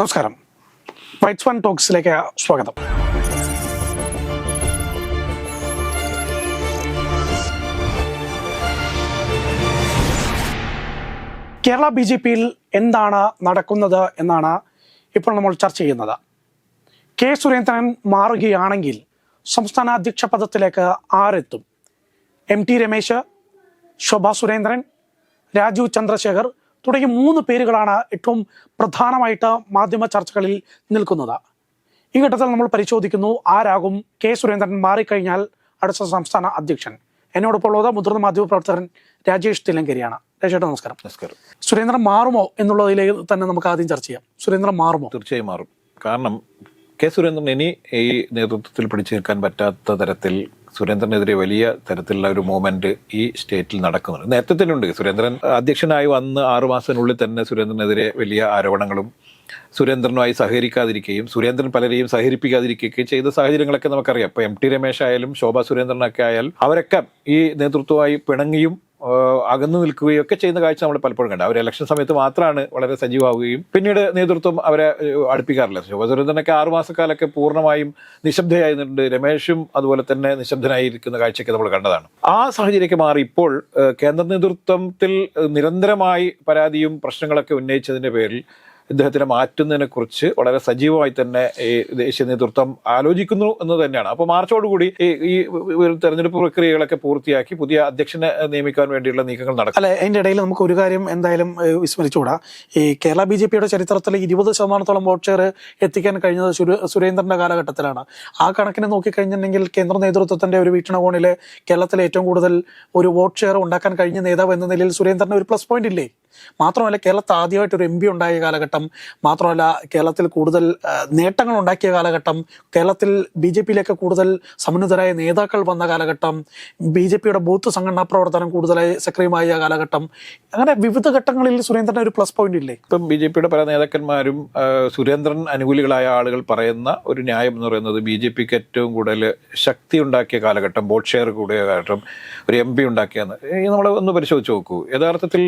നമസ്കാരം. Whites one ടോക്സിലേക്ക് സ്വാഗതം. Kerala B J പിയിൽ എന്താണ് നടക്കുന്നത് എന്നാണ് ഇപ്പോൾ നമ്മൾ ചർച്ച ചെയ്യുന്നത്. കെ സുരേന്ദ്രൻ മാറുകയാണെങ്കിൽ സംസ്ഥാന അധ്യക്ഷ പദത്തിലേക്ക് ആരെത്തും? എം ടി രമേശ് ശോഭ സുരേന്ദ്രൻ രാജു ചന്ദ്രശേഖർ തുടങ്ങിയ മൂന്ന് പേരുകളാണ് ഏറ്റവും പ്രധാനമായിട്ട് മാധ്യമ ചർച്ചകളിൽ നിൽക്കുന്നത്. ഈ ഘട്ടത്തിൽ നമ്മൾ പരിശോധിക്കുന്നു ആരാകും കെ സുരേന്ദ്രൻ മാറിക്കഴിഞ്ഞാൽ അടുത്ത സംസ്ഥാന അധ്യക്ഷൻ. എന്നോടൊപ്പം ഉള്ളത് മുതിർന്ന മാധ്യമ പ്രവർത്തകൻ രാജേഷ് തിലങ്കരിയാണ് രാജേഷ് നമസ്കാരം. നമസ്കാരം. സുരേന്ദ്രൻ മാറുമോ എന്നുള്ളതിലേക്ക് തന്നെ നമുക്ക് ആദ്യം ചർച്ച ചെയ്യാം. സുരേന്ദ്രൻ മാറുമോ? തീർച്ചയായും മാറും. കാരണം കെ സുരേന്ദ്രൻ ഇനി ഈ നേതൃത്വത്തിൽ പിടിച്ചു നിൽക്കാൻ പറ്റാത്ത തരത്തിൽ സുരേന്ദ്രനെതിരെ വലിയ തരത്തിലുള്ള ഒരു മൂവ്മെന്റ് ഈ സ്റ്റേറ്റിൽ നടക്കുന്നുണ്ട്. നേരത്തെ തന്നെ ഉണ്ട് സുരേന്ദ്രൻ അധ്യക്ഷനായി വന്ന് ആറുമാസത്തിനുള്ളിൽ തന്നെ സുരേന്ദ്രനെതിരെ വലിയ ആരോപണങ്ങളും സുരേന്ദ്രനുമായി സഹകരിക്കാതിരിക്കുകയും സുരേന്ദ്രൻ പലരെയും സഹകരിപ്പിക്കാതിരിക്കുകയും ചെയ്ത സാഹചര്യങ്ങളൊക്കെ നമുക്കറിയാം. ഇപ്പൊ എം ടി രമേശ് ആയാലും ശോഭാ സുരേന്ദ്രനൊക്കെ ആയാലും അവരൊക്കെ ഈ നേതൃത്വമായി പിണങ്ങിയും അകന്നു നിൽക്കുകയും ഒക്കെ ചെയ്യുന്ന കാഴ്ച നമ്മൾ പലപ്പോഴും കണ്ടു. അവർ ഇലക്ഷൻ സമയത്ത് മാത്രമാണ് വളരെ സജീവമാവുകയും പിന്നീട് നേതൃത്വം അവരെ അടുപ്പിക്കാറില്ല. ശോഭ സുരേന്ദ്രനൊക്കെ ആറുമാസക്കാലൊക്കെ പൂർണമായും നിശബ്ദയായിരുന്നുണ്ട് രമേശും അതുപോലെ തന്നെ നിശബ്ദനായിരിക്കുന്ന കാഴ്ചയൊക്കെ നമ്മൾ കണ്ടതാണ്. ആ സാഹചര്യമൊക്കെ മാറി ഇപ്പോൾ കേന്ദ്ര നേതൃത്വത്തിൽ നിരന്തരമായി പരാതിയും പ്രശ്നങ്ങളൊക്കെ ഉന്നയിച്ചതിന്റെ പേരിൽ ഇദ്ദേഹത്തിനെ മാറ്റുന്നതിനെ കുറിച്ച് വളരെ സജീവമായി തന്നെ ഈ ദേശീയ നേതൃത്വം ആലോചിക്കുന്നു എന്ന് തന്നെയാണ്. അപ്പോൾ മാർച്ചോടുകൂടി ഈ ഈ തെരഞ്ഞെടുപ്പ് പ്രക്രിയകളൊക്കെ പൂർത്തിയാക്കി പുതിയ അധ്യക്ഷനെ നിയമിക്കാൻ വേണ്ടിയുള്ള നീക്കങ്ങൾ നടക്കും. അല്ലെ അതിന്റെ ഇടയിൽ നമുക്ക് ഒരു കാര്യം എന്തായാലും വിസ്മരിച്ചുകൂടാ. ഈ കേരള ബി ജെ പിയുടെ ചരിത്രത്തിൽ ഇരുപത് ശതമാനത്തോളം വോട്ട് ഷെയർ എത്തിക്കാൻ കഴിഞ്ഞത് സുര- സുരേന്ദ്രന്റെ കാലഘട്ടത്തിലാണ്. ആ കണക്കിന് നോക്കിക്കഴിഞ്ഞിട്ടുണ്ടെങ്കിൽ കേന്ദ്ര നേതൃത്വത്തിന്റെ ഒരു വീക്ഷണകോണിൽ കേരളത്തിൽ ഏറ്റവും കൂടുതൽ ഒരു വോട്ട് ഷെയർ ഉണ്ടാക്കാൻ കഴിഞ്ഞ നേതാവ് എന്ന നിലയിൽ സുരേന്ദ്രന് ഒരു പ്ലസ് പോയിന്റ് ഇല്ലേ? മാത്രമല്ല കേരളത്തിൽ ആദ്യമായിട്ട് ഒരു എം പി ഉണ്ടായ കാലഘട്ടം മാത്രമല്ല കേരളത്തിൽ കൂടുതൽ നേട്ടങ്ങൾ ഉണ്ടാക്കിയ കാലഘട്ടം കേരളത്തിൽ ബി ജെ പിയിലേക്ക് കൂടുതൽ സമന്വിതരായ നേതാക്കൾ വന്ന കാലഘട്ടം ബി ജെ പിയുടെ ബൂത്ത് സംഘടനാ പ്രവർത്തനം കൂടുതലായി സക്രിയമായ കാലഘട്ടം. അങ്ങനെ വിവിധ ഘട്ടങ്ങളിൽ സുരേന്ദ്രന് ഒരു പ്ലസ് പോയിന്റ് ഇല്ലേ? ഇപ്പം ബി ജെ പിയുടെ പല നേതാക്കന്മാരും സുരേന്ദ്രൻ അനുകൂലികളായ ആളുകൾ പറയുന്ന ഒരു ന്യായം എന്ന് പറയുന്നത് ബി ജെ പിക്ക് ഏറ്റവും കൂടുതൽ ശക്തി ഉണ്ടാക്കിയ കാലഘട്ടം ബോട്ട് ഷെയർ കൂടിയ കാലഘട്ടം ഒരു എം പി ഉണ്ടാക്കിയെന്ന് നമ്മൾ ഒന്ന് പരിശോധിച്ച് നോക്കൂ. യഥാർത്ഥത്തിൽ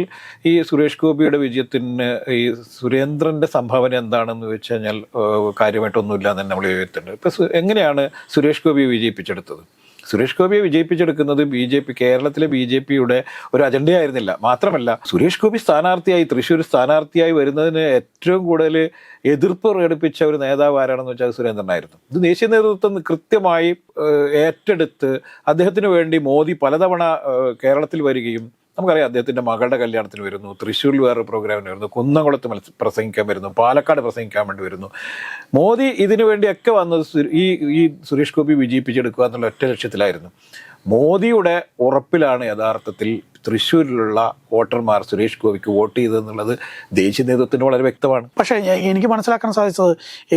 ഈ സുരേഷ് ഗോപിയുടെ വിജയത്തിന് ഈ സുരേന്ദ്രന്റെ സംഭാവന എന്താണെന്ന് വെച്ച് കഴിഞ്ഞാൽ കാര്യമായിട്ടൊന്നുമില്ല എന്ന് നമ്മൾ വിലയിരുത്തുന്നുണ്ട് ഇപ്പം എങ്ങനെയാണ് സുരേഷ് ഗോപിയെ വിജയിപ്പിച്ചെടുത്തത്? സുരേഷ് ഗോപിയെ വിജയിപ്പിച്ചെടുക്കുന്നത് ബി ജെ പി കേരളത്തിലെ ബി ജെ പിയുടെ ഒരു അജണ്ടയായിരുന്നില്ല. മാത്രമല്ല സുരേഷ് ഗോപി സ്ഥാനാർത്ഥിയായി തൃശ്ശൂർ സ്ഥാനാർത്ഥിയായി വരുന്നതിന് ഏറ്റവും കൂടുതൽ എതിർപ്പ് പ്രകടിപ്പിച്ച ഒരു നേതാവ് ആരാണെന്ന് വെച്ചാൽ സുരേന്ദ്രനായിരുന്നു. ഇത് ദേശീയ നേതൃത്വം കൃത്യമായി ഏറ്റെടുത്ത് അദ്ദേഹത്തിന് വേണ്ടി മോദി പലതവണ കേരളത്തിൽ വരികയും നമുക്കറിയാം അദ്ദേഹത്തിന്റെ മകളുടെ കല്യാണത്തിന് വരുന്നു തൃശ്ശൂരിൽ വേറെ പ്രോഗ്രാമിന് വരുന്നു കുന്നംകുളത്ത് പ്രസംഗിക്കാൻ വരുന്നു പാലക്കാട് പ്രസംഗിക്കാൻ വേണ്ടി വരുന്നു. മോദി ഇതിനു വേണ്ടിയൊക്കെ വന്നത് ഈ ഈ സുരേഷ് ഗോപി വിജയിപ്പിച്ചെടുക്കുക എന്നുള്ള ഒറ്റ ലക്ഷ്യത്തിലായിരുന്നു. മോദിയുടെ ഉറപ്പിലാണ് യഥാർത്ഥത്തിൽ തൃശ്ശൂരിലുള്ള വോട്ടർമാർ സുരേഷ് ഗോപിക്ക് വോട്ട് ചെയ്തതെന്നുള്ളത് ദേശീയ നേതൃത്വത്തിന് വളരെ വ്യക്തമാണ്. പക്ഷേ എനിക്ക് മനസ്സിലാക്കാൻ സാധിച്ചത്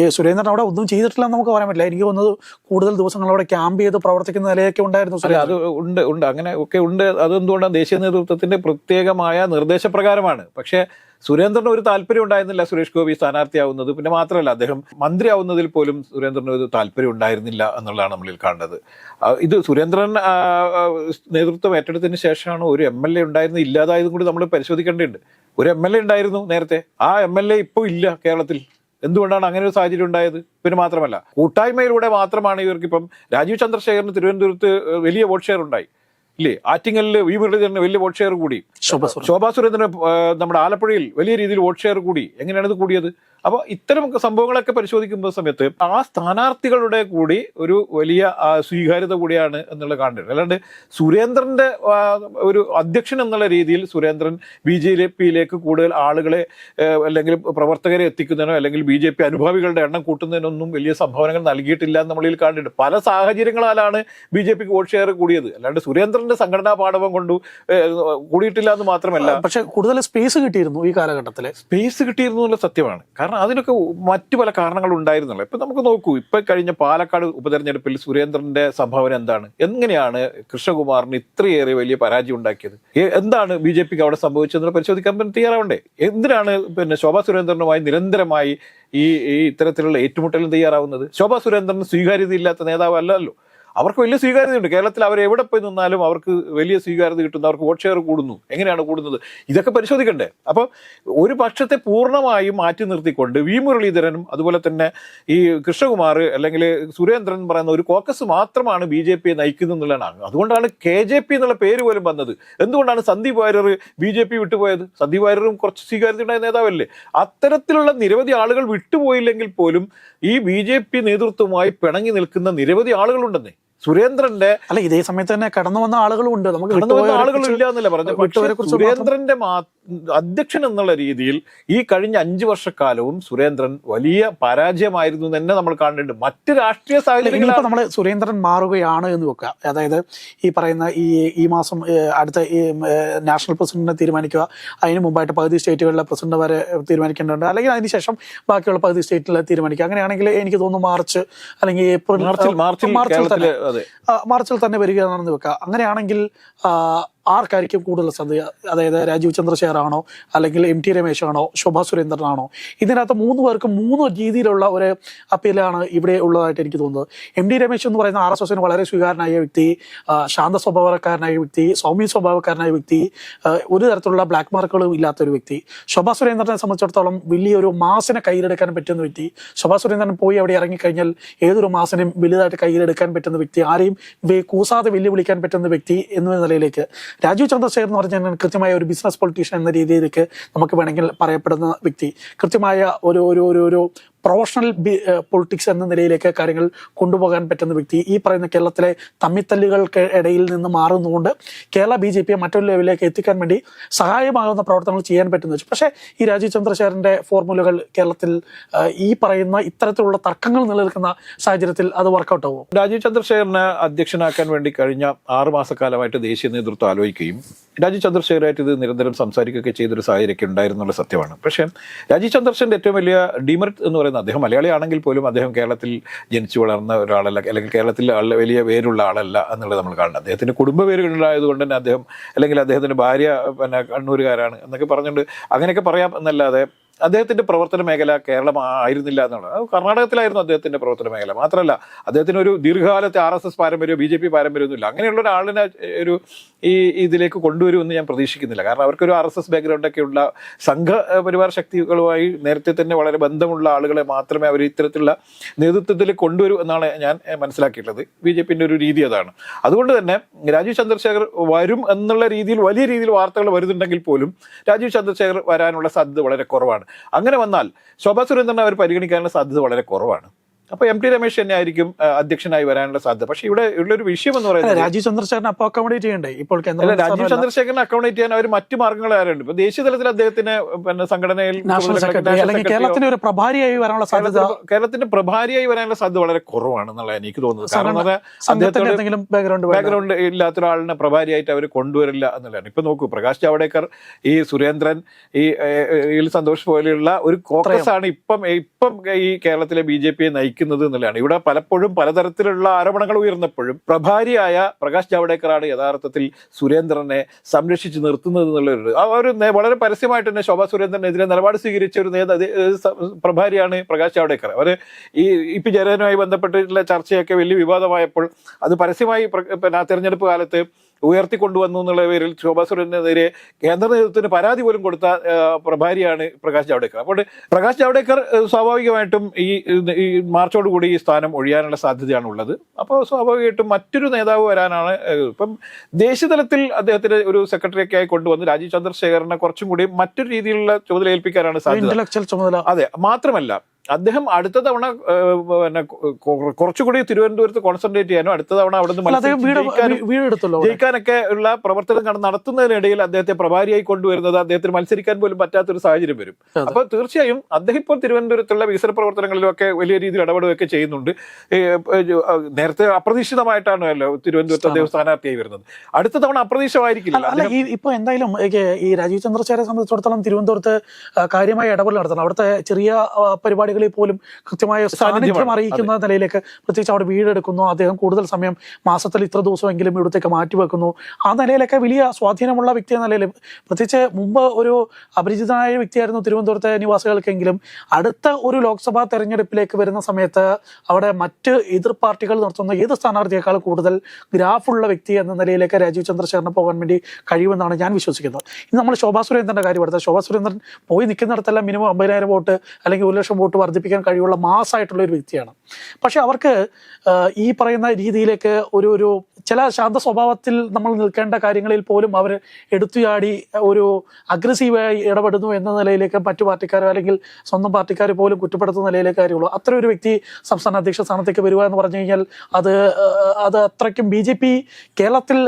സുരേന്ദ്രൻ അവിടെ ഒന്നും ചെയ്തിട്ടില്ല നമുക്ക് പറയാൻ പറ്റില്ല. എനിക്ക് തോന്നുന്നത് കൂടുതൽ ദിവസങ്ങൾ അവിടെ ക്യാമ്പ് ചെയ്ത് പ്രവർത്തിക്കുന്ന നിലയൊക്കെ ഉണ്ടായിരുന്നു അത് ഉണ്ട് ഉണ്ട്. അങ്ങനെ ഒക്കെ ഉണ്ട്. അതെന്തുകൊണ്ടാണ് ദേശീയ നേതൃത്വത്തിന്റെ പ്രത്യേകമായ നിർദ്ദേശപ്രകാരമാണ്. പക്ഷേ സുരേന്ദ്രന് ഒരു താല്പര്യം ഉണ്ടായിരുന്നില്ല സുരേഷ് ഗോപി സ്ഥാനാർത്ഥിയാവുന്നത്. പിന്നെ മാത്രമല്ല അദ്ദേഹം മന്ത്രിയാവുന്നതിൽ പോലും സുരേന്ദ്രന് ഒരു താല്പര്യം ഉണ്ടായിരുന്നില്ല എന്നുള്ളതാണ് നമ്മളിൽ കാണുന്നത് ഇത് സുരേന്ദ്രൻ നേതൃത്വം ഏറ്റെടുത്തതിന് ശേഷമാണ് ഒരു എം എൽ എ ഉണ്ടായിരുന്നത്. ഇല്ലാതായതും കൂടി നമ്മൾ പരിശോധിക്കേണ്ടതുണ്ട്. ഒരു എം എൽ എ ഉണ്ടായിരുന്നു നേരത്തെ. ആ എം എൽ എ ഇപ്പോൾ ഇല്ല കേരളത്തിൽ. എന്തുകൊണ്ടാണ് അങ്ങനെ ഒരു സാഹചര്യം ഉണ്ടായത്? പിന്നെ മാത്രമല്ല കൂട്ടായ്മയിലൂടെ മാത്രമാണ് ഇവർക്ക് ഇപ്പം രാജീവ് ചന്ദ്രശേഖരന് തിരുവനന്തപുരത്ത് വലിയ വോട്ട് ഷെയർ ഉണ്ടായി. ഇല്ലേ? ആറ്റിങ്ങലിൽ വി മുരളീധരന് വലിയ വോട്ട് ഷെയർ കൂടി. ശോഭ സുരേന്ദ്രന് നമ്മുടെ ആലപ്പുഴയിൽ വലിയ രീതിയിൽ വോട്ട് ഷെയർ കൂടി. എങ്ങനെയാണ് ഇത് കൂടിയത്? അപ്പോൾ ഇത്തരം സംഭവങ്ങളൊക്കെ പരിശോധിക്കുമ്പോൾ സമയത്ത് ആ സ്ഥാനാർത്ഥികളുടെ കൂടി ഒരു വലിയ സ്വീകാര്യത കൂടിയാണ് എന്നുള്ളത് കാണേണ്ടത്. അല്ലാണ്ട് സുരേന്ദ്രന്റെ ഒരു അധ്യക്ഷൻ എന്നുള്ള രീതിയിൽ സുരേന്ദ്രൻ ബി ജെ പിയിലേക്ക് കൂടുതൽ ആളുകളെ അല്ലെങ്കിൽ പ്രവർത്തകരെ എത്തിക്കുന്നതിനോ അല്ലെങ്കിൽ ബി ജെ പി അനുഭാവികളുടെ എണ്ണം കൂട്ടുന്നതിനൊന്നും വലിയ സംഭാവനകൾ നൽകിയിട്ടില്ല എന്ന് നമ്മളിൽ കാണുന്നുണ്ട്. പല സാഹചര്യങ്ങളാലാണ് ബി ജെ പിക്ക് വോട്ട് ഷെയർ കൂടിയത്. അല്ലാണ്ട് സുരേന്ദ്രന്റെ സംഘടനാ പാഠവം കൊണ്ടു കൂടിയിട്ടില്ല എന്ന് മാത്രമല്ല പക്ഷെ കൂടുതൽ സ്പേസ് കിട്ടിയിരുന്നു ഈ കാലഘട്ടത്തിൽ. സ്പേസ് കിട്ടിയിരുന്നു എന്നുള്ള സത്യമാണ്. കാരണം അതിനൊക്കെ മറ്റു പല കാരണങ്ങൾ ഉണ്ടായിരുന്നല്ലോ. ഇപ്പൊ നമുക്ക് നോക്കൂ ഇപ്പൊ കഴിഞ്ഞ പാലക്കാട് ഉപതെരഞ്ഞെടുപ്പിൽ സുരേന്ദ്രന്റെ സംഭാവന എന്താണ്? എങ്ങനെയാണ് കൃഷ്ണകുമാറിന് ഇത്രയേറെ വലിയ പരാജയം ഉണ്ടാക്കിയത്? എന്താണ് ബി ജെ പിക്ക് അവിടെ സംഭവിച്ചതെന്ന് പരിശോധിക്കാൻ തയ്യാറാവണ്ടേ? എന്തിനാണ് പിന്നെ ശോഭാ സുരേന്ദ്രനുമായി നിരന്തരമായി ഈ ഈ ഇത്തരത്തിലുള്ള ഏറ്റുമുട്ടലും തയ്യാറാവുന്നത്? ശോഭാ സുരേന്ദ്രന് സ്വീകാര്യതയില്ലാത്ത നേതാവ് അല്ലല്ലോ. അവർക്ക് വലിയ സ്വീകാര്യതയുണ്ട്. കേരളത്തിൽ അവർ എവിടെ പോയി നിന്നാലും അവർക്ക് വലിയ സ്വീകാര്യത കിട്ടുന്നു അവർക്ക് വോട്ട് ഷെയർ കൂടുന്നു. എങ്ങനെയാണ് കൂടുന്നത്? ഇതൊക്കെ പരിശോധിക്കണ്ടേ? അപ്പോൾ ഒരു പക്ഷത്തെ പൂർണമായും മാറ്റി നിർത്തിക്കൊണ്ട് വി മുരളീധരനും അതുപോലെ തന്നെ ഈ കൃഷ്ണകുമാർ അല്ലെങ്കിൽ സുരേന്ദ്രൻ പറയുന്ന ഒരു കോക്കസ് മാത്രമാണ് ബി ജെ നയിക്കുന്നത് എന്നുള്ളതാണ് അതുകൊണ്ടാണ് കെ ജെ പി എന്നുള്ള പേര് പോലും വന്നത്. എന്തുകൊണ്ടാണ് Sandeep Warrier B J P വിട്ടുപോയത്? Sandeep വാര്യറും കുറച്ച് സ്വീകാര്യത ഉണ്ടായ നേതാവല്ലേ? അത്തരത്തിലുള്ള നിരവധി ആളുകൾ വിട്ടുപോയില്ലെങ്കിൽ പോലും ഈ ബി ജെ പി നേതൃത്വവുമായി പിണങ്ങി നിൽക്കുന്ന നിരവധി ആളുകളുണ്ടെന്നേ. സുരേന്ദ്രന്റെ അല്ല ഇതേ സമയത്ത് തന്നെ കടന്നു വന്ന ആളുകളും ഉണ്ട്. നമുക്ക് കടന്നു വന്ന ആളുകളും ഇല്ല എന്നല്ല പറഞ്ഞു സുരേന്ദ്രന്റെ അധ്യക്ഷൻ എന്നുള്ള രീതിയിൽ ഈ കഴിഞ്ഞ അഞ്ചു വർഷക്കാലവും സുരേന്ദ്രൻ വലിയ പരാജയമായിരുന്നു തന്നെ നമ്മൾ കാണുന്നുണ്ട്. മറ്റ് രാഷ്ട്രീയ സാഹചര്യങ്ങളിൽ സാഹചര്യങ്ങൾ നമ്മൾ സുരേന്ദ്രൻ മാറുകയാണ് എന്ന് വെക്കുക. അതായത് ഈ പറയുന്ന ഈ ഈ മാസം അടുത്ത ഈ നാഷണൽ പ്രസിഡന്റിനെ തീരുമാനിക്കുക. അതിന് മുമ്പായിട്ട് പകുതി സ്റ്റേറ്റുകളിലെ പ്രസിഡന്റ് വരെ തീരുമാനിക്കേണ്ടതുണ്ട്. അല്ലെങ്കിൽ അതിനുശേഷം ബാക്കിയുള്ള പകുതി സ്റ്റേറ്റിലെ തീരുമാനിക്കുക. അങ്ങനെയാണെങ്കിൽ എനിക്ക് തോന്നുന്നു മാർച്ച് അല്ലെങ്കിൽ ഏപ്രിൽ മാർച്ചിൽ മാർച്ചിൽ മാർച്ചിൽ തന്നെ തന്നെ വരികയാണെന്ന് വെക്കുക അങ്ങനെയാണെങ്കിൽ ആർക്കായിരിക്കും കൂടുതൽ സാധ്യത അതായത് രാജീവ് ചന്ദ്രശേഖർ ആണോ അല്ലെങ്കിൽ എം ടി രമേശ് ആണോ ശോഭാ സുരേന്ദ്രൻ ആണോ ഇതിനകത്ത് മൂന്ന് പേർക്കും മൂന്ന് രീതിയിലുള്ള ഒരു അപ്പീലാണ് ഇവിടെ ഉള്ളതായിട്ട് എനിക്ക് തോന്നുന്നത്. എം ടി രമേശ് എന്ന് പറയുന്ന ആർ എസ് എസിന് വളരെ സ്വീകാരനായ വ്യക്തി ശാന്ത സ്വഭാവക്കാരനായ വ്യക്തി സൗമ്യ സ്വഭാവക്കാരനായ വ്യക്തി ഒരു തരത്തിലുള്ള ബ്ലാക്ക് മാർക്കുകളും ഇല്ലാത്ത ഒരു വ്യക്തി. ശോഭാ സുരേന്ദ്രനെ സംബന്ധിച്ചിടത്തോളം വലിയൊരു മാസിനെ കയ്യിലെടുക്കാൻ പറ്റുന്ന വ്യക്തി. ശോഭാ സുരേന്ദ്രൻ പോയി അവിടെ ഇറങ്ങിക്കഴിഞ്ഞാൽ ഏതൊരു മാസിനെയും വലുതായിട്ട് കയ്യിലെടുക്കാൻ പറ്റുന്ന വ്യക്തി ആരെയും കൂസാതെ വെല്ലുവിളിക്കാൻ പറ്റുന്ന വ്യക്തി എന്ന നിലയിലേക്ക് രാജീവ് ചന്ദ്രശേഖർ എന്ന് പറഞ്ഞാൽ കൃത്യമായ ഒരു ബിസിനസ് പൊളിറ്റീഷ്യൻ എന്ന രീതിയിലേക്ക് നമുക്ക് വേണമെങ്കിൽ പറയപ്പെടുന്ന വ്യക്തി. കൃത്യമായ ഒരു ഒരു ഒരു പ്രൊഫഷണൽ പൊളിറ്റിക്സ് എന്ന നിലയിലേക്ക് കാര്യങ്ങൾ കൊണ്ടുപോകാൻ പറ്റുന്ന വ്യക്തി ഈ പറയുന്ന കേരളത്തിലെ തമ്മിത്തല്ലുകൾക്ക് ഇടയിൽ നിന്ന് മാറുന്നുകൊണ്ട് കേരള ബി ജെ പിയെ മറ്റൊരു ലെവലിലേക്ക് എത്തിക്കാൻ വേണ്ടി സഹായമാകുന്ന പ്രവർത്തനങ്ങൾ ചെയ്യാൻ പറ്റുന്ന വെച്ചു. പക്ഷേ ഈ രാജീവ് ചന്ദ്രശേഖരന്റെ ഫോർമുലകൾ കേരളത്തിൽ ഈ പറയുന്ന ഇത്തരത്തിലുള്ള തർക്കങ്ങൾ നിലനിൽക്കുന്ന സാഹചര്യത്തിൽ അത് വർക്കൗട്ട് ആവും രാജീവ് ചന്ദ്രശേഖരനെ അധ്യക്ഷനാക്കാൻ വേണ്ടി കഴിഞ്ഞ ആറ് മാസക്കാലമായിട്ട് ദേശീയ നേതൃത്വം ആലോചിക്കുകയും രാജീവ് ചന്ദ്രശേഖരായിട്ട് ഇത് നിരന്തരം സംസാരിക്കുകയൊക്കെ ചെയ്തൊരു സാഹചര്യമൊക്കെ ഉണ്ടായിരുന്നുള്ള സത്യമാണ്. പക്ഷേ രാജീവ് ചന്ദ്രശേഖരന്റെ ഏറ്റവും വലിയ ഡിമെറിറ്റ് എന്ന് പറയുന്നത് അദ്ദേഹം മലയാളിയാണെങ്കിൽ പോലും അദ്ദേഹം കേരളത്തിൽ ജനിച്ചു വളർന്ന ഒരാളല്ല അല്ലെങ്കിൽ കേരളത്തിൽ ആളുടെ വലിയ പേരുള്ള ആളല്ല എന്നുള്ളത് നമ്മൾ കാണുന്നത്. അദ്ദേഹത്തിന്റെ കുടുംബ പേരുകളുണ്ടായതുകൊണ്ട് തന്നെ അദ്ദേഹം അല്ലെങ്കിൽ അദ്ദേഹത്തിന്റെ ഭാര്യ പിന്നെ കണ്ണൂരുകാരാണ് എന്നൊക്കെ പറഞ്ഞുകൊണ്ട് അങ്ങനെയൊക്കെ പറയാം എന്നല്ലാതെ അദ്ദേഹത്തിന്റെ പ്രവർത്തന മേഖല കേരളം ആയിരുന്നില്ല എന്നാണ് കർണാടകത്തിലായിരുന്നു അദ്ദേഹത്തിന്റെ പ്രവർത്തന മേഖല. മാത്രമല്ല അദ്ദേഹത്തിന് ഒരു ദീർഘകാലത്തെ ആർ എസ് എസ് പാരമ്പര്യമോ ബി ജെ പി പാരമ്പര്യമൊന്നുമില്ല അങ്ങനെയുള്ള ഒരാളിനെ ഒരു ഈ ഇതിലേക്ക് കൊണ്ടുവരുമെന്ന് ഞാൻ പ്രതീക്ഷിക്കുന്നില്ല. കാരണം അവർക്കൊരു R S S ബാക്ക്ഗ്രൗണ്ടൊക്കെയുള്ള Sangh Parivar ശക്തികളുമായി നേരത്തെ തന്നെ വളരെ ബന്ധമുള്ള ആളുകളെ മാത്രമേ അവർ ഇത്തരത്തിലുള്ള നേതൃത്വത്തിൽ കൊണ്ടുവരൂ എന്നാണ് ഞാൻ മനസ്സിലാക്കിയിട്ടുള്ളത്. ബി ജെ പിന്റെ ഒരു രീതി അതാണ്. അതുകൊണ്ട് തന്നെ രാജീവ് ചന്ദ്രശേഖർ വരും എന്നുള്ള രീതിയിൽ വലിയ രീതിയിൽ വാർത്തകൾ വരുന്നുണ്ടെങ്കിൽ പോലും രാജീവ് ചന്ദ്രശേഖർ വരാനുള്ള സാധ്യത വളരെ കുറവാണ്. അങ്ങനെ വന്നാൽ ശോഭാ സുരേന്ദ്രനെ അവർ പരിഗണിക്കാനുള്ള സാധ്യത വളരെ കുറവാണ്. അപ്പൊ എം ടി രമേശ് തന്നെ ആയിരിക്കും അധ്യക്ഷനായി വരാനുള്ള സാധ്യത. പക്ഷെ ഇവിടെ ഉള്ള ഒരു വിഷയം എന്ന് പറയുന്നത് രാജീവ് ചന്ദ്രശേഖരൻ അപ്പൊ അക്കോമഡേറ്റ് ചെയ്യണ്ടേ? ഇപ്പോൾ രാജീവ് ചന്ദ്രശേഖരൻ അക്കോമഡേറ്റ് ചെയ്യാൻ അവർ മറ്റു മാർഗങ്ങൾ ആരുണ്ട്? ഇപ്പൊ ദേശീയ തലത്തിൽ അദ്ദേഹത്തിന് പിന്നെ സംഘടനയിൽ സെക്രട്ടറിയോ, ഒരു പ്രഭാരിയായി വരാനുള്ള സാധ്യത കേരളത്തിന്റെ കേരളത്തിന്റെ പ്രഭാരിയായി വരാനുള്ള സാധ്യത വളരെ കുറവാണ് എന്നുള്ളത് എനിക്ക് തോന്നുന്നത്. കാരണം അദ്ദേഹത്തിന് എന്തെങ്കിലും ബാക്ക്ഗ്രൗണ്ട് ബാക്ക്ഗ്രൗണ്ട് ഇല്ലാത്ത ഒരാളിനെ പ്രഭാരിയായിട്ട് അവർ കൊണ്ടുവരില്ല എന്നുള്ളതാണ്. ഇപ്പൊ നോക്കൂ പ്രകാശ് ജാവ്ദേക്കർ ഈ സുരേന്ദ്രൻ ഈ സന്തോഷ് പോലെയുള്ള ഒരു കോൺഗ്രസ് ആണ് ഇപ്പം ഇപ്പം ഈ കേരളത്തിലെ ബി ജെ പിയെ നയിക്കുന്നത്. എന്നുള്ളതാണ്. ഇവിടെ പലപ്പോഴും പലതരത്തിലുള്ള ആരോപണങ്ങൾ ഉയർന്നപ്പോഴും പ്രഭാരിയായ പ്രകാശ് ജാവ്ദേക്കറാണ് യഥാർത്ഥത്തിൽ സുരേന്ദ്രനെ സംരക്ഷിച്ച് നിർത്തുന്നത് എന്നുള്ളൊരു ഒരു വളരെ പരസ്യമായിട്ട് തന്നെ ശോഭാ സുരേന്ദ്രനെതിരെ നിലപാട് സ്വീകരിച്ച ഒരു നേതാ പ്രഭാരിയാണ് പ്രകാശ് ജാവ്ദേക്കർ. അവർ ഈ ഇ പി ജയരാജനുമായി ബന്ധപ്പെട്ടിട്ടുള്ള ചർച്ചയൊക്കെ വലിയ വിവാദമായപ്പോൾ അത് പരസ്യമായി പ്ര- പിന്നെ തെരഞ്ഞെടുപ്പ് കാലത്ത് ഉയർത്തിക്കൊണ്ടുവന്നു എന്നുള്ള പേരിൽ ശോഭാ സുരേന്ദ്രനെതിരെ കേന്ദ്ര നേതൃത്വത്തിന് പരാതി പോലും കൊടുത്ത പ്രഭാരിയാണ് പ്രകാശ് ജാവ്ദേക്കർ. അപ്പോൾ പ്രകാശ് ജാവ്ദേക്കർ സ്വാഭാവികമായിട്ടും ഈ ഈ മാർച്ചോടുകൂടി ഈ സ്ഥാനം ഒഴിയാനുള്ള സാധ്യതയാണ് ഉള്ളത് അപ്പോൾ സ്വാഭാവികമായിട്ടും മറ്റൊരു നേതാവ് വരാനാണ് ഇപ്പം ദേശീയതലത്തിൽ അദ്ദേഹത്തിന് ഒരു സെക്രട്ടറിയൊക്കെ ആയി കൊണ്ടുവന്ന് രാജീവ് ചന്ദ്രശേഖരനെ കുറച്ചും കൂടി മറ്റൊരു രീതിയിലുള്ള ചുമതല ഏൽപ്പിക്കാനാണ് സാധ്യത. അതെ മാത്രമല്ല അദ്ദേഹം അടുത്ത തവണ പിന്നെ കുറച്ചുകൂടി തിരുവനന്തപുരത്ത് കോൺസെൻട്രേറ്റ് ചെയ്യാനും അടുത്ത തവണ അവിടെ. നിന്ന് ജയിക്കാനൊക്കെ ഉള്ള പ്രവർത്തനം നടത്തുന്നതിനിടയിൽ അദ്ദേഹത്തെ പ്രഭാരിയായി കൊണ്ടുവരുന്നത് അദ്ദേഹത്തിന് മത്സരിക്കാൻ പോലും പറ്റാത്ത ഒരു സാഹചര്യം വരും. അപ്പൊ തീർച്ചയായും അദ്ദേഹം ഇപ്പോൾ തിരുവനന്തപുരത്തുള്ള വികസന പ്രവർത്തനങ്ങളിലൊക്കെ വലിയ രീതിയിൽ ഇടപെടുകയൊക്കെ ചെയ്യുന്നുണ്ട്. നേരത്തെ അപ്രതീക്ഷിതമായിട്ടാണ് അല്ലോ തിരുവനന്തപുരത്ത് അദ്ദേഹം സ്ഥാനാർത്ഥിയായി വരുന്നത്. അടുത്ത തവണ അപ്രതീക്ഷിതമായിരിക്കില്ല. അല്ല, ഈ ഇപ്പൊ എന്തായാലും ഈ രാജീവ് ചന്ദ്രശേഖരെ സംബന്ധിച്ചിടത്തോളം തിരുവനന്തപുരത്ത് കാര്യമായി ഇടപെടൽ നടത്തണം. അവിടുത്തെ ചെറിയ ആ, മേഖലകളിൽ പോലും കൃത്യമായ സാന്നിധ്യം അറിയിക്കുന്ന നിലയിലേക്ക് പ്രത്യേകിച്ച് അവിടെ വീടെടുക്കുന്നു. അദ്ദേഹം കൂടുതൽ സമയം മാസത്തിൽ ഇത്ര ദിവസമെങ്കിലും ഇവിടത്തേക്ക് മാറ്റിവെക്കുന്നു. ആ നിലയിലൊക്കെ വലിയ സ്വാധീനമുള്ള വ്യക്തി എന്ന നിലയിൽ പ്രത്യേകിച്ച് മുമ്പ് ഒരു അപരിചിതനായ വ്യക്തിയായിരുന്നു തിരുവനന്തപുരത്തെ നിവാസികൾക്കെങ്കിലും അടുത്ത ഒരു ലോക്സഭാ തെരഞ്ഞെടുപ്പിലേക്ക് വരുന്ന സമയത്ത് അവിടെ മറ്റ് എതിർ പാർട്ടികൾ നടത്തുന്ന ഏത് സ്ഥാനാർത്ഥിയേക്കാൾ കൂടുതൽ ഗ്രാഫുള്ള വ്യക്തി എന്ന നിലയിലേക്ക് രാജീവ് ചന്ദ്രശേഖരന് പോകാൻ വേണ്ടി കഴിയുമെന്നാണ് ഞാൻ വിശ്വസിക്കുന്നത്. ഇന്ന് നമ്മൾ ശോഭാ സുരേന്ദ്രന്റെ കാര്യം എടുത്താൽ ശോഭാ സുരേന്ദ്രൻ പോയി നിൽക്കുന്നിടത്തെല്ലാം മിനിമം അമ്പതിനായിരം വോട്ട് അല്ലെങ്കിൽ ഒരു ലക്ഷം വോട്ട് വർദ്ധിപ്പിക്കാൻ കഴിവുള്ള മാസമായിട്ടുള്ള ഒരു വ്യക്തിയാണ്. പക്ഷെ അവർക്ക് ഈ പറയുന്ന രീതിയിലേക്ക് ഒരു ഒരു ചില ശാന്ത സ്വഭാവത്തിൽ നമ്മൾ നിൽക്കേണ്ട കാര്യങ്ങളിൽ പോലും അവർ എടുത്തുചാടി ഒരു അഗ്രസീവായി ഇടപെടുന്നു എന്ന നിലയിലേക്ക് മറ്റു പാർട്ടിക്കാരോ അല്ലെങ്കിൽ സ്വന്തം പാർട്ടിക്കാർ പോലും കുറ്റപ്പെടുത്തുന്ന നിലയിലേക്ക് കാര്യമുള്ളൂ. അത്ര ഒരു വ്യക്തി സംസ്ഥാന അധ്യക്ഷ സ്ഥാനത്തേക്ക് വരിക എന്ന് പറഞ്ഞു കഴിഞ്ഞാൽ അത് അത് അത്രയ്ക്കും ബി ജെ പി കേരളത്തിൽ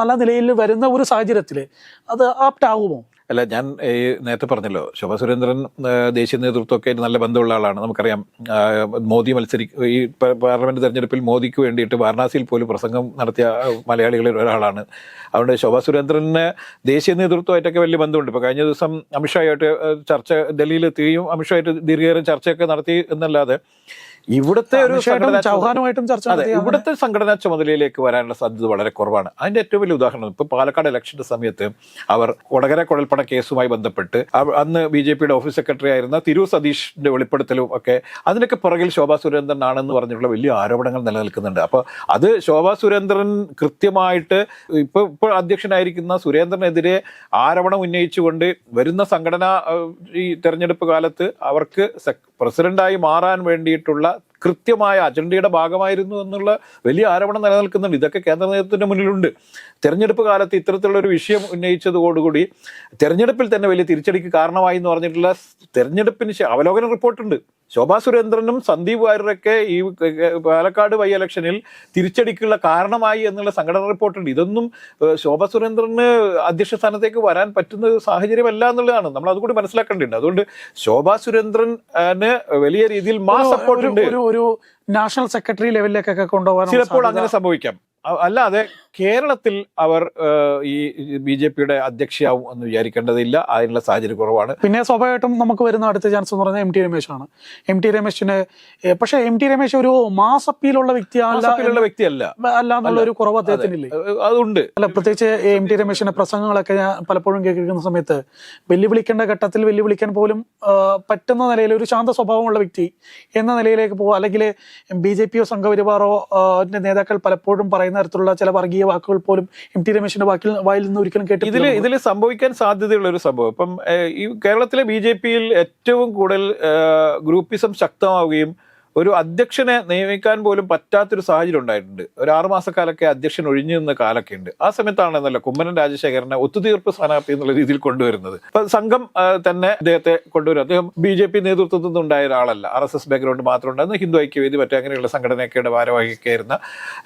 നല്ല നിലയിൽ വരുന്ന ഒരു സാഹചര്യത്തിൽ അത് ആപ്റ്റ് ആകുമോ? അല്ല ഞാൻ ഈ നേരത്തെ പറഞ്ഞല്ലോ ശോഭാ സുരേന്ദ്രൻ ദേശീയ നേതൃത്വമൊക്കെ നല്ല ബന്ധമുള്ള ആളാണ്. നമുക്കറിയാം മോദി മത്സരി ഈ പാർലമെന്റ് തെരഞ്ഞെടുപ്പിൽ മോദിക്ക് വേണ്ടിയിട്ട് വാരണാസിയിൽ പോലും പ്രസംഗം നടത്തിയ മലയാളികളിൽ ഒരാളാണ്. അതുകൊണ്ട് ശോഭാ സുരേന്ദ്രന് ദേശീയ നേതൃത്വമായിട്ടൊക്കെ വലിയ ബന്ധമുണ്ട്. ഇപ്പോൾ കഴിഞ്ഞ ദിവസം അമിത്ഷായായിട്ട് ചർച്ച ഡൽഹിയിൽ എത്തുകയും അമിത്ഷായിട്ട് ദീർഘനേരം ചർച്ചയൊക്കെ നടത്തി എന്നല്ലാതെ ഇവിടുത്തെ ഒരു ചൗഹാനുമായിട്ടും ചർച്ച ഇവിടുത്തെ സംഘടനാ ചുമതലയിലേക്ക് വരാനുള്ള സാധ്യത വളരെ കുറവാണ്. അതിന്റെ ഏറ്റവും വലിയ ഉദാഹരണം ഇപ്പൊ പാലക്കാട് ഇലക്ഷന്റെ സമയത്ത് അവർ വടകര കുഴൽപ്പണ കേസുമായി ബന്ധപ്പെട്ട് അന്ന് ബി ജെ പിയുടെ ഓഫീസ് സെക്രട്ടറി ആയിരുന്ന തിരു സതീഷിന്റെ വെളിപ്പെടുത്തലും ഒക്കെ അതിനൊക്കെ പുറകിൽ ശോഭാ സുരേന്ദ്രൻ ആണെന്ന് പറഞ്ഞിട്ടുള്ള വലിയ ആരോപണങ്ങൾ നിലനിൽക്കുന്നുണ്ട്. അപ്പൊ അത് ശോഭാ സുരേന്ദ്രൻ കൃത്യമായിട്ട് ഇപ്പൊ ഇപ്പോൾ അധ്യക്ഷനായിരിക്കുന്ന സുരേന്ദ്രനെതിരെ ആരോപണം ഉന്നയിച്ചുകൊണ്ട് വരുന്ന സംഘടന ഈ തെരഞ്ഞെടുപ്പ് കാലത്ത് അവർക്ക് പ്രസിഡന്റായി മാറാൻ വേണ്ടിയിട്ടുള്ള കൃത്യമായ അജണ്ടയുടെ ഭാഗമായിരുന്നു എന്നുള്ള വലിയ ആരോപണം നിലനിൽക്കുന്നുണ്ട്. ഇതൊക്കെ കേന്ദ്ര നേതൃത്വത്തിന്റെ മുന്നിലുണ്ട്. തെരഞ്ഞെടുപ്പ് കാലത്ത് ഇത്തരത്തിലുള്ള ഒരു വിഷയം ഉന്നയിച്ചതോടുകൂടി തെരഞ്ഞെടുപ്പിൽ തന്നെ വലിയ തിരിച്ചടിക്ക് കാരണമായി എന്ന് പറഞ്ഞിട്ടുള്ള തെരഞ്ഞെടുപ്പിന് അവലോകന റിപ്പോർട്ടുണ്ട്. ശോഭാ സുരേന്ദ്രനും സന്ദീപ് വാര്യരൊക്കെ ഈ പാലക്കാട് വൈ ഇലക്ഷനിൽ തിരിച്ചടിക്കുള്ള കാരണമായി എന്നുള്ള സംഘടന റിപ്പോർട്ടുണ്ട്. ഇതൊന്നും ശോഭാ സുരേന്ദ്രന് അധ്യക്ഷ സ്ഥാനത്തേക്ക് വരാൻ പറ്റുന്ന സാഹചര്യമല്ല എന്നുള്ളതാണ്. നമ്മൾ അതുകൂടി മനസ്സിലാക്കേണ്ടതുണ്ട്. അതുകൊണ്ട് ശോഭാ സുരേന്ദ്രന് വലിയ രീതിയിൽ മാ സപ്പോർട്ടുണ്ട് ഒരു നാഷണൽ സെക്രട്ടറി ലെവലിലേക്കൊക്കെ കൊണ്ടുപോകാൻ ചിലപ്പോൾ അങ്ങനെ സംഭവിക്കാം. അല്ലാതെ കേരളത്തിൽ അവർ ഈ ബി ജെ പിയുടെ അധ്യക്ഷയാവും എന്ന് വിചാരിക്കേണ്ടതില്ല. അതിനുള്ള സാഹചര്യം കുറവാണ്. പിന്നെ സ്വാഭാവികമായിട്ടും നമുക്ക് വരുന്ന അടുത്ത ചാൻസ് എന്ന് പറഞ്ഞാൽ എം ടി രമേശാണ്. എം ടി രമേശിന് പക്ഷെ എം ടി രമേശ് ഒരു മാസ് അപ്പീലുള്ള വ്യക്തിയല്ല വ്യക്തിയല്ല. അല്ല എന്നുള്ള ഒരു കുറവ് അദ്ദേഹത്തിനില്ലേ? അതുണ്ട്. അല്ല പ്രത്യേകിച്ച് എം ടി രമേശിന്റെ പ്രസംഗങ്ങളൊക്കെ ഞാൻ പലപ്പോഴും കേൾക്കുന്ന സമയത്ത് വെല്ലുവിളിക്കേണ്ട ഘട്ടത്തിൽ വെല്ലുവിളിക്കാൻ പോലും പറ്റുന്ന നിലയിൽ ഒരു ശാന്ത സ്വഭാവമുള്ള വ്യക്തി എന്ന നിലയിലേക്ക് പോകുക അല്ലെങ്കിൽ ബി ജെ പിയോ സംഘപരിവാറോ നേതാക്കൾ പലപ്പോഴും പറയുന്ന തരത്തിലുള്ള ചില വർഗീയ വാക്കുകൾ പോലും എം ടി രമേശിന്റെ വാക്കിൽ വായിൽ നിന്ന് ഒരിക്കലും കേട്ടു ഇതിൽ ഇതിൽ സംഭവിക്കാൻ സാധ്യതയുള്ള ഒരു സംഭവം. ഇപ്പം ഈ കേരളത്തിലെ ബി ജെ പിയിൽ ഏറ്റവും കൂടുതൽ ഗ്രൂപ്പിസം ശക്തമാവുകയും ഒരു അധ്യക്ഷനെ നിയമിക്കാൻ പോലും പറ്റാത്തൊരു സാഹചര്യം ഉണ്ടായിട്ടുണ്ട്. ഒരു ആറുമാസക്കാലൊക്കെ അധ്യക്ഷൻ ഒഴിഞ്ഞു നിന്ന കാലൊക്കെ ഉണ്ട് ആ സമയത്താണെന്നല്ല കുമ്മനം രാജശേഖരനെ ഒത്തുതീർപ്പ് സ്ഥാനാർത്ഥി എന്നുള്ള രീതിയിൽ കൊണ്ടുവരുന്നത്. അപ്പൊ സംഘം തന്നെ അദ്ദേഹത്തെ കൊണ്ടുവരും. അദ്ദേഹം ബി ജെ പി നേതൃത്വത്തിൽ നിന്നുണ്ടായ ഒരാളല്ല. ആർ എസ് എസ് ബാക്ക്ഗ്രൗണ്ട് മാത്രം ഉണ്ടായിരുന്ന ഹിന്ദു ഐക്യവേദി മറ്റേ അങ്ങനെയുള്ള സംഘടനയൊക്കെയുടെ ഭാരവാഹിയൊക്കെയായിരുന്ന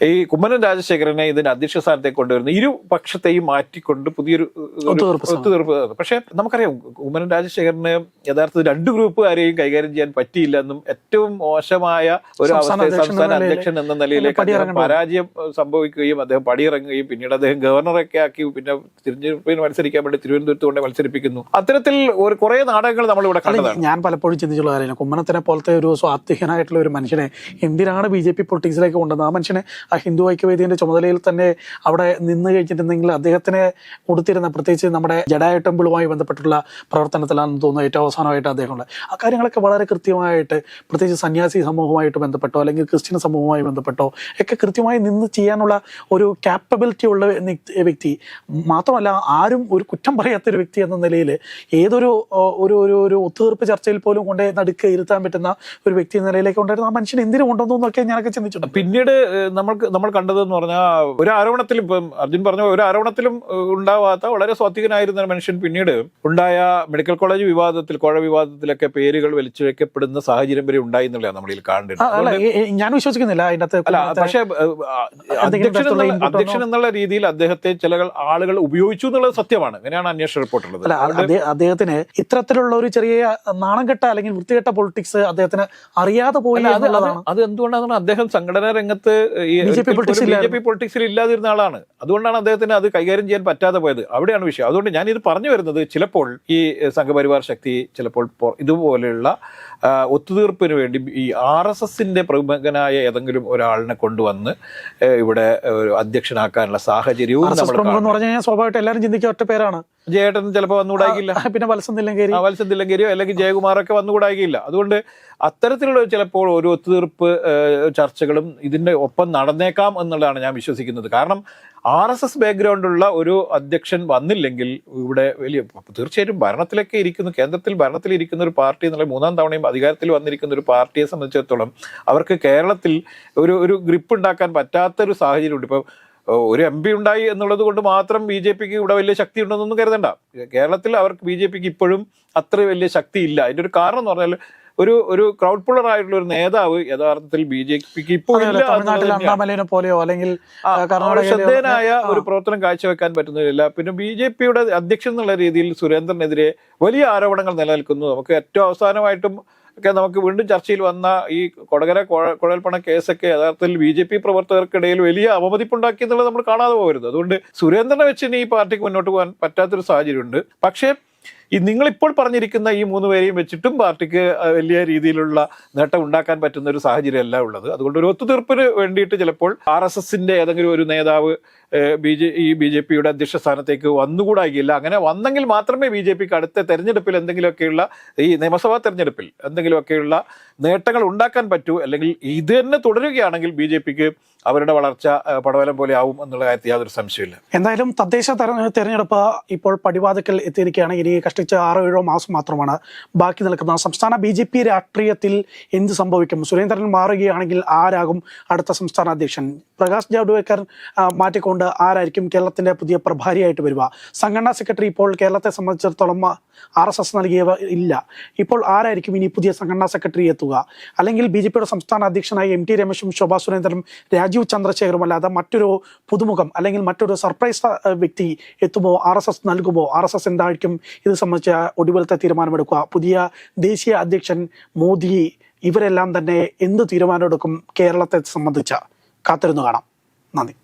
ഈ കുമ്മനം രാജശേഖരനെ ഇതിന്റെ അധ്യക്ഷ സ്ഥാനത്തേക്ക് കൊണ്ടുവരുന്ന ഇരു പക്ഷത്തെയും മാറ്റിക്കൊണ്ട് പുതിയൊരു ഒത്തുതീർപ്പ് പക്ഷേ നമുക്കറിയാം കുമ്മനം രാജശേഖരന് യഥാർത്ഥത്തിൽ രണ്ട് ഗ്രൂപ്പുകാരെയും കൈകാര്യം ചെയ്യാൻ പറ്റിയില്ല എന്നും ഏറ്റവും മോശമായ ഒരു അവസ്ഥ സംസ്ഥാന അധ്യക്ഷൻ എന്ന നിലയിലേക്ക് അദ്ദേഹം പരാജയം സംഭവിക്കുകയും അദ്ദേഹം പടിയിറങ്ങുകയും പിന്നീട് അദ്ദേഹം ഗവർണറൊക്കെ ആക്കി പിന്നെ തിരഞ്ഞെടുപ്പിന് മത്സരിക്കാൻ വേണ്ടി തിരുവനന്തപുരത്ത് കൊണ്ട് മത്സരിപ്പിക്കുന്നു. അത്തരത്തിൽ ഒരു കുറെ നാടകങ്ങൾ നമ്മൾ ഇവിടെ കണ്ടതാണ്. ഞാൻ പലപ്പോഴും ചിന്തിച്ചുള്ള കാര്യമാണ് കുമ്മനത്തിനെ പോലത്തെ ഒരു സ്വാത്വികനായിട്ടുള്ള ഒരു മനുഷ്യനെ എന്തിനാണ് ബി ജെ പി പൊളിറ്റിക്സിലേക്ക് കൊണ്ടുവന്നത്? ആ മനുഷ്യനെ ആ ഹിന്ദു ഐക്യവേദിയുടെ ചുമതലയിൽ തന്നെ അവിടെ നിന്ന് കഴിഞ്ഞിട്ടുണ്ടെങ്കിൽ അദ്ദേഹത്തിന് കൊടുത്തിരുന്ന പ്രത്യേകിച്ച് നമ്മുടെ ജഡായ ടെമ്പിളുമായി ബന്ധപ്പെട്ടുള്ള പ്രവർത്തനത്തിലാണെന്ന് തോന്നുന്നു ഏറ്റവും അവസാനമായിട്ട് ഉണ്ട്. ആ കാര്യങ്ങളൊക്കെ വളരെ കൃത്യമായിട്ട് പ്രത്യേകിച്ച് സന്യാസി സമൂഹമായിട്ട് ബന്ധപ്പെട്ടോ അല്ലെങ്കിൽ ക്രിസ്ത്യൻ സമൂഹവുമായി ബന്ധപ്പെട്ടോ ഒക്കെ കൃത്യമായി നിന്ന് ചെയ്യാനുള്ള ഒരു ക്യാപ്പബിലിറ്റി ഉള്ള വ്യക്തി. മാത്രമല്ല ആരും ഒരു കുറ്റം പറയാത്തൊരു വ്യക്തി എന്ന നിലയിൽ ഏതൊരു ഒരു ഒരു ഒരു ഒത്തുതീർപ്പ് ചർച്ചയിൽ പോലും കൊണ്ടേ നടുക്ക് ഇരുത്താൻ പറ്റുന്ന ഒരു വ്യക്തി എന്ന നിലയിലേക്ക് ഉണ്ടായിരുന്ന ആ മനുഷ്യൻ എന്തിനു കൊണ്ടുവന്നു എന്നൊക്കെ ഞാനൊക്കെ ചിന്തിച്ചിട്ടുണ്ട്. പിന്നീട് നമ്മൾക്ക് നമ്മൾ കണ്ടതെന്ന് പറഞ്ഞാൽ ഒരു ആരോപണത്തിലും ഇപ്പം അർജുൻ പറഞ്ഞ ഒരു ആരോപണത്തിലും ഉണ്ടാവാത്ത വളരെ സ്വാത്വികനായിരുന്ന ഒരു മനുഷ്യൻ പിന്നീട് ഉണ്ടായ മെഡിക്കൽ കോളേജ് വിവാദത്തിൽ കോഴ വിവാദത്തിലൊക്കെ പേരുകൾ വലിച്ചുവെക്കപ്പെടുന്ന സാഹചര്യം വരെ ഉണ്ടായി എന്നുള്ളതാണ് നമ്മളിൽ ഏ- ഏ- ഞാൻ വിശ്വസിക്കുന്നില്ല അതിന്റെ അകത്ത് പക്ഷേ അധ്യക്ഷൻ എന്നുള്ള- രീതിയിൽ അദ്ദേഹത്തെ ചില ആളുകൾ ഉപയോഗിച്ചു എന്നുള്ളത് സത്യമാണ്. അങ്ങനെയാണ് അന്വേഷണ റിപ്പോർട്ടുള്ളത് അല്ല അദ്ദേഹത്തിന് ഇത്തരത്തിലുള്ള ഒരു ചെറിയ നാണംകെട്ട അല്ലെങ്കിൽ വൃത്തികെട്ട പൊളിറ്റിക്സ് അദ്ദേഹത്തിന് അറിയാതെ പോയില്ല എന്നുള്ളതാണ്. അത് എന്തുകൊണ്ടാണ് അദ്ദേഹം സംഘടനാ രംഗത്ത് ഈ ബി ജെ പി പൊളിറ്റിക്സിൽ ഇല്ലാതിരുന്ന ആളാണ്. അതുകൊണ്ടാണ് അദ്ദേഹത്തിന് അത് കൈകാര്യം ചെയ്യാൻ പറ്റാതെ പോയത്. അവിടെയാണ് വിഷയം. അതുകൊണ്ട് ഞാൻ ഇത് പറഞ്ഞു വരുന്നത് ചിലപ്പോൾ ഈ സംഘപരിവാർ ശക്തി ചിലപ്പോൾ ഇതുപോലെയുള്ള ഒത്തുതീർപ്പിന് വേണ്ടി ഈ ആർ എസ് എസിന്റെ പ്രമുഖനായ ഏതെങ്കിലും ഒരാളിനെ കൊണ്ടുവന്ന് ഇവിടെ ഒരു അധ്യക്ഷനാക്കാനുള്ള സാഹചര്യവും സ്വാഭാവികമായിട്ട് എല്ലാവരും ചിന്തിക്കുക ഒറ്റ പേരാണ്. ജയേട്ടൻ ചിലപ്പോൾ വന്നുകൂടായില്ല പിന്നെ വത്സന്തില്ലങ്കേരി വത്സന്തില്ലങ്കേരിയോ അല്ലെങ്കിൽ ജയകുമാറൊക്കെ വന്നുകൂടായില്ല അതുകൊണ്ട് അത്തരത്തിലുള്ള ചിലപ്പോൾ ഒരു ഒത്തുതീർപ്പ് ചർച്ചകളും ഇതിന്റെ ഒപ്പം നടന്നേക്കാം എന്നുള്ളതാണ് ഞാൻ വിശ്വസിക്കുന്നത്. കാരണം ആർ എസ് എസ് ബാക്ക്ഗ്രൗണ്ടുള്ള ഒരു അധ്യക്ഷൻ വന്നില്ലെങ്കിൽ ഇവിടെ വലിയ തീർച്ചയായിട്ടും ഭരണത്തിലൊക്കെ ഇരിക്കുന്നു കേന്ദ്രത്തിൽ ഭരണത്തിൽ ഇരിക്കുന്ന ഒരു പാർട്ടി എന്നുള്ള മൂന്നാം തവണയും അധികാരത്തിൽ വന്നിരിക്കുന്ന ഒരു പാർട്ടിയെ സംബന്ധിച്ചിടത്തോളം അവർക്ക് കേരളത്തിൽ ഒരു ഒരു ഗ്രിപ്പ് ഉണ്ടാക്കാൻ പറ്റാത്തൊരു സാഹചര്യമുണ്ട്. ഇപ്പോൾ ഒരു എം പി ഉണ്ടായി എന്നുള്ളത് കൊണ്ട് മാത്രം ബി ജെ പിക്ക് ഇവിടെ വലിയ ശക്തി ഉണ്ടെന്നൊന്നും കരുതണ്ട. കേരളത്തിൽ അവർക്ക് ബി ജെ പിക്ക് ഇപ്പോഴും അത്ര വലിയ ശക്തി ഇല്ല അതിന്റെ ഒരു കാരണം എന്ന് പറഞ്ഞാൽ ഒരു ഒരു ക്രൗഡ് പുള്ളർ ആയിട്ടുള്ള ഒരു നേതാവ് യഥാർത്ഥത്തിൽ ബി ജെ പിക്ക് ഇപ്പോൾ എന്നുള്ളത് പോലെയോ അല്ലെങ്കിൽ ശ്രദ്ധേയനായ. ഒരു പ്രവർത്തനം കാഴ്ചവെക്കാൻ പറ്റുന്നില്ല പിന്നെ ബി ജെ പിയുടെ അധ്യക്ഷൻ എന്നുള്ള രീതിയിൽ സുരേന്ദ്രനെതിരെ വലിയ ആരോപണങ്ങൾ നിലനിൽക്കുന്നു. നമുക്ക് ഏറ്റവും അവസാനമായിട്ടും ഒക്കെ നമുക്ക് വീണ്ടും ചർച്ചയിൽ വന്ന ഈ കൊടകര കൊഴ- കുഴൽപ്പണ കേസൊക്കെ യഥാർത്ഥത്തിൽ ബി ജെ പി പ്രവർത്തകർക്കിടയിൽ വലിയ അവമതിപ്പുണ്ടാക്കി എന്നുള്ളത് നമ്മൾ കാണാതെ പോകരുത്. അതുകൊണ്ട് സുരേന്ദ്രനെ വെച്ച് ഇനി ഈ പാർട്ടിക്ക് മുന്നോട്ട് പോകാൻ പറ്റാത്തൊരു സാഹചര്യമുണ്ട്. പക്ഷേ ഈ നിങ്ങളിപ്പോൾ പറഞ്ഞിരിക്കുന്ന ഈ മൂന്ന് പേരെയും വെച്ചിട്ടും പാർട്ടിക്ക് വലിയ രീതിയിലുള്ള നേട്ടം ഉണ്ടാക്കാൻ പറ്റുന്ന ഒരു സാഹചര്യമല്ല ഉള്ളത്. അതുകൊണ്ട് ഒരു ഒത്തുതീർപ്പിന് വേണ്ടിയിട്ട് ചിലപ്പോൾ ആർ എസ് എസിന്റെ ഏതെങ്കിലും ഒരു നേതാവ് ബി ജെ ഈ ബി ജെ പിയുടെ അധ്യക്ഷ സ്ഥാനത്തേക്ക് വന്നുകൂടാകില്ല അങ്ങനെ വന്നെങ്കിൽ മാത്രമേ ബി ജെ പിക്ക് അടുത്ത തെരഞ്ഞെടുപ്പിൽ എന്തെങ്കിലുമൊക്കെയുള്ള ഈ നിയമസഭാ തെരഞ്ഞെടുപ്പിൽ എന്തെങ്കിലുമൊക്കെയുള്ള നേട്ടങ്ങൾ ഉണ്ടാക്കാൻ പറ്റൂ അല്ലെങ്കിൽ ഇത് തന്നെ തുടരുകയാണെങ്കിൽ ബി ജെ പിക്ക് അവരുടെ വളർച്ച പടവലം പോലെ ആവും എന്നുള്ള കാര്യത്തിൽ യാതൊരു സംശയമില്ല എന്തായാലും തദ്ദേശ തെര- തെരഞ്ഞെടുപ്പ് ഇപ്പോൾ പടിവാതിക്കൽ എത്തിയിരിക്കുകയാണ്. ഇനി കഷ്ടിച്ച് ആറോ ഏഴോ മാസം മാത്രമാണ് ബാക്കി നിൽക്കുന്ന സംസ്ഥാന ബി ജെ പി രാഷ്ട്രീയത്തിൽ എന്ത് സംഭവിക്കും? സുരേന്ദ്രൻ മാറുകയാണെങ്കിൽ ആരാകും അടുത്ത സംസ്ഥാന അധ്യക്ഷൻ? പ്രകാശ് ജാവ്ദേക്കർ ആ, മാറ്റിക്കൊണ്ട് ആരായിരിക്കും കേരളത്തിന്റെ പുതിയ പ്രഭാരിയായിട്ട് വരിക? സംഘടനാ സെക്രട്ടറി ഇപ്പോൾ കേരളത്തെ സംബന്ധിച്ചിടത്തോളം ആർ എസ് എസ് നൽകിയവ ഇല്ല. ഇപ്പോൾ ആരായിരിക്കും ഇനി പുതിയ സംഘടനാ സെക്രട്ടറി എത്തുക? അല്ലെങ്കിൽ ബി ജെ പിയുടെ സംസ്ഥാന അധ്യക്ഷനായ എം ടി രമേശും ശോഭാ സുരേന്ദ്രനും രാജീവ് ചന്ദ്രശേഖറും അല്ലാതെ മറ്റൊരു പുതുമുഖം അല്ലെങ്കിൽ മറ്റൊരു സർപ്രൈസ് വ്യക്തി എത്തുമോ? ആർ എസ് എസ് നൽകുമോ? ആർ എസ് എസ് എന്തായിരിക്കും ഇത് സംബന്ധിച്ച ഒടുവിലത്തെ തീരുമാനമെടുക്കുക? പുതിയ ദേശീയ അധ്യക്ഷൻ മോദി ഇവരെല്ലാം തന്നെ എന്ത് തീരുമാനമെടുക്കും കേരളത്തെ സംബന്ധിച്ച? കാത്തിരുന്നു കാണാം. നന്ദി.